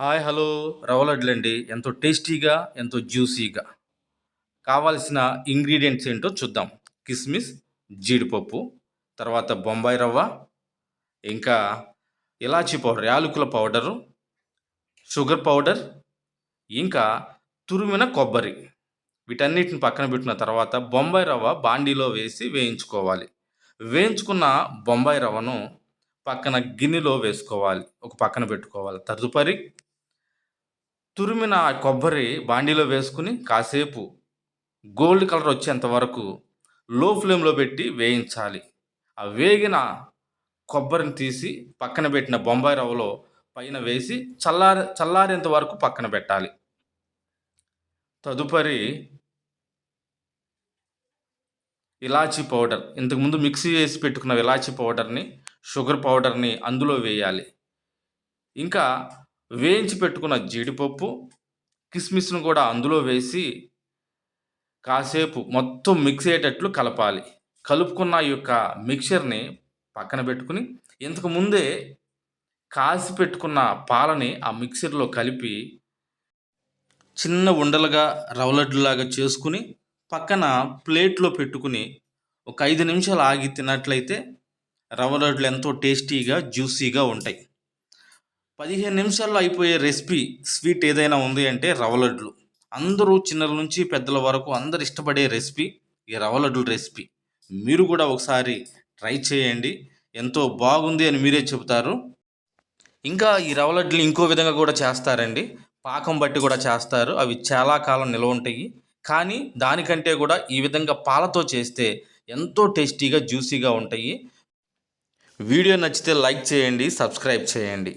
Hi hello. రవ్వ ఎంతో టేస్టీగా ఎంతో జ్యూసీగా. కావాల్సిన ఇంగ్రీడియంట్స్ ఏంటో చూద్దాం. కిస్మిస్ జీడిపప్పు తర్వాత బొంబాయి రవ్వ ఇంకా ఇలాచీ పౌడర్ యాలకుల పౌడరు షుగర్ పౌడర్ ఇంకా తురిమిన కొబ్బరి. వీటన్నిటిని పక్కన పెట్టిన తర్వాత బొంబాయి రవ్వ బాండీలో వేసి వేయించుకోవాలి. వేయించుకున్న బొంబాయి రవ్వను పక్కన గిన్నెలో వేసుకోవాలి. ఒక పక్కన పెట్టుకోవాలి. తదుపరి తురిమిన కొబ్బరి బాండీలో వేసుకుని కాసేపు గోల్డ్ కలర్ వచ్చేంత వరకు లో ఫ్లేమ్లో పెట్టి వేయించాలి. ఆ వేగిన కొబ్బరిని తీసి పక్కన పెట్టిన బొంబాయి రవ్వలో పైన వేసి చల్లారి చల్లారేంత వరకు పక్కన పెట్టాలి. తదుపరి ఇలాచీ పౌడర్. ఇంతకుముందు మిక్సీ వేసి పెట్టుకున్న ఇలాచీ పౌడర్ని షుగర్ పౌడర్ని అందులో వేయాలి. ఇంకా వేయించి పెట్టుకున్న జీడిపప్పు కిస్మిస్ను కూడా అందులో వేసి కాసేపు మొత్తం మిక్స్ అయ్యేటట్లు కలపాలి. కలుపుకున్న ఈ యొక్క మిక్చర్ని పక్కన పెట్టుకుని ఇంతకు ముందే కాసి పెట్టుకున్న పాలని ఆ మిక్సర్లో కలిపి చిన్న ఉండలుగా రవ్వలడ్డులాగా చేసుకుని పక్కన ప్లేట్లో పెట్టుకుని ఒక ఐదు నిమిషాలు ఆగి తిన్నట్లయితే రవ్వ లడ్డులు ఎంతో టేస్టీగా జ్యూసీగా ఉంటాయి. పదిహేను నిమిషాల్లో అయిపోయే రెసిపీ స్వీట్ ఏదైనా ఉంది అంటే రవ్వ లడ్లు. అందరూ చిన్నల నుంచి పెద్దల వరకు అందరు ఇష్టపడే రెసిపీ ఈ రవ్వలడ్లు రెసిపీ. మీరు కూడా ఒకసారి ట్రై చేయండి. ఎంతో బాగుంది అని మీరే చెబుతారు. ఇంకా ఈ రవ్వలడ్లు ఇంకో విధంగా కూడా చేస్తారండి. పాకం బట్టి కూడా చేస్తారు. అవి చాలా కాలం నిల్వ ఉంటాయి. కానీ దానికంటే కూడా ఈ విధంగా పాలతో చేస్తే ఎంతో టేస్టీగా జ్యూసీగా ఉంటాయి. వీడియో నచ్చితే లైక్ చేయండి సబ్స్క్రైబ్ చేయండి.